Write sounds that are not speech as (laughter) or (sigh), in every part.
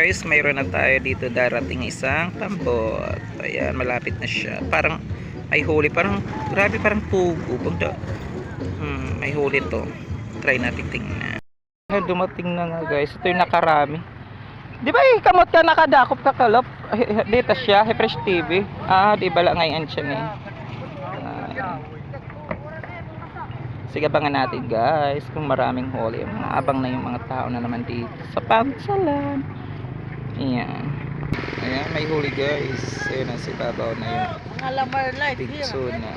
guys, mayroon na tayo dito darating isang tambot. Ayan, malapit na siya. Parang may huli. Parang, grabe parang pugo. Pagda, hmm, may huli to. Try natin tingnan. Ayan, dumating na nga guys. Ito yung nakarami. Di ba eh, kamot ka nakadakop ka kalop? Eh, Dito siya, Fresh TV. Ah, di ba lang ngayon siya ni. Ah, Sige, abangan natin guys kung maraming huli. Mga abang na yung mga tao na naman dito sa pagsalan. Ayan. Ayan, may huli guys. Ayan ang si Babaw na yung Mga lamar life big here. tuna.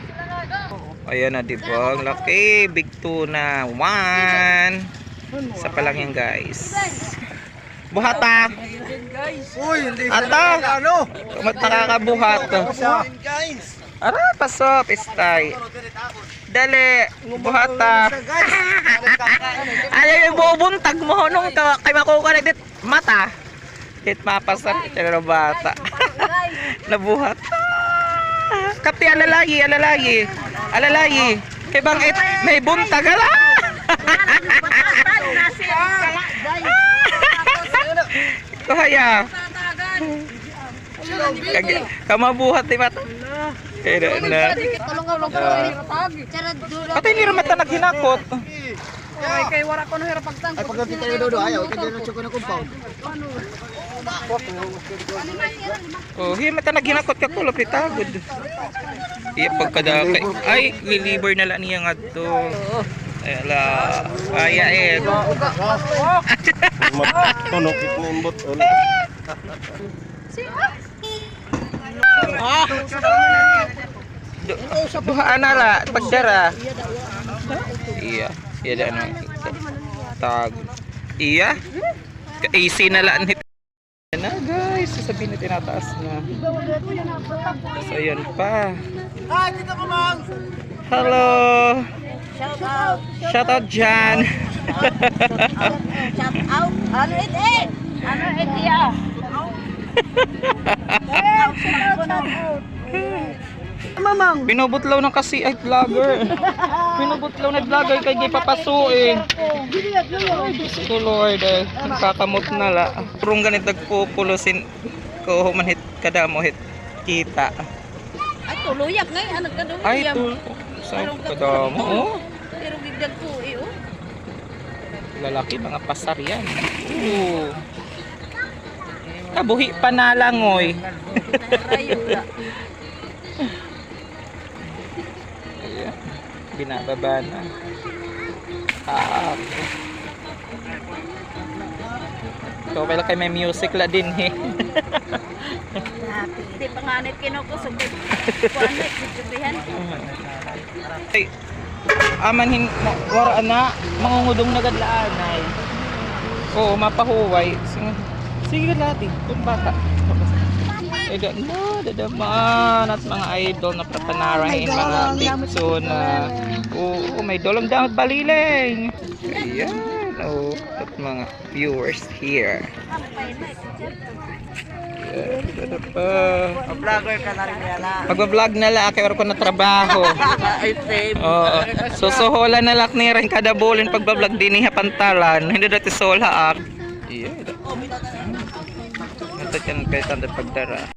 Ayan na di ba? Ang laki. Big tuna. One. Isa pa lang yan guys. Buhata. Uy, hindi Ata. ano? Guys. Ara, pasok. Istay. Dali. Buhata. Ano (laughs) yung bubuntag mo nung ka, kay makuha na dit mata. Dit mapasar ito na bata. (laughs) Nabuhat. Kapti alalayi, alalayi. Alalayi. Kay bang it, may buntag ala. (laughs) Kaya. Kag kamabuhat di mata. Kaya na. Patay ni ramata naghinakot. Ay, kay wala ko nung hirap pagtang. Ay, pagdating tayo dodo, ayaw. Ito din na na compound. Oh, hiya mata naghinakot ka kulop itagod. Iya pagkadakay. Ay, liliber na lang niya nga to. Ay, ala. Kaya eh. Tunok ikumbot. Ah! Du- Duhaan na la, pagdara. Iya, iya da ano. Tag. Iya. AC na lang nito. Na guys, sasabihin na tinataas na. So yun pa. Ay, dito ko mang. Hello. Shout out. Shout out Jan. Shout out. Ano it eh? Ano it iya? (laughs) Mamang. Binubutlaw ng kasi ay vlogger. (laughs) Binubutlaw na vlogger kay gi papasuin. Gusto Lord eh. Nakakamot na la. Purong ganit nagpupulosin ko humanhit kada mo hit kita. Ay, tuluyak ngay. Ano ka? Ay to. Sa kada mo. Oh. Pero gigdag ko eh, oh. Lalaki mga pasar yan. Oo. Kabuhi pa na lang oy. (laughs) Rayo la. Ayan. Binababa na. Ah. So, kailan kayo may music la din eh. Hindi pa nga nit kinukusog. (laughs) Kuanit, sisubihan. Ay, aman hin na- wara na mangungudong nagadlaan ay. Oo, mapahuway. Sige, sige natin, kung bata. Da- na, dadaman at mga idol na prapanarahin, mga picture na, oo, may dolong damot baliling. Ayan, oo, at mga viewers here. Ayan, dada pa. Vlogger ka na rin yan ah. Magbablog na lang, kaya ko na trabaho. (laughs) Oo. Susuhola na lang ni rin kada bulin pagbablog din niya pantalan. Hindi dati sola ak. Iya. Ito yan kay tanda pagdara.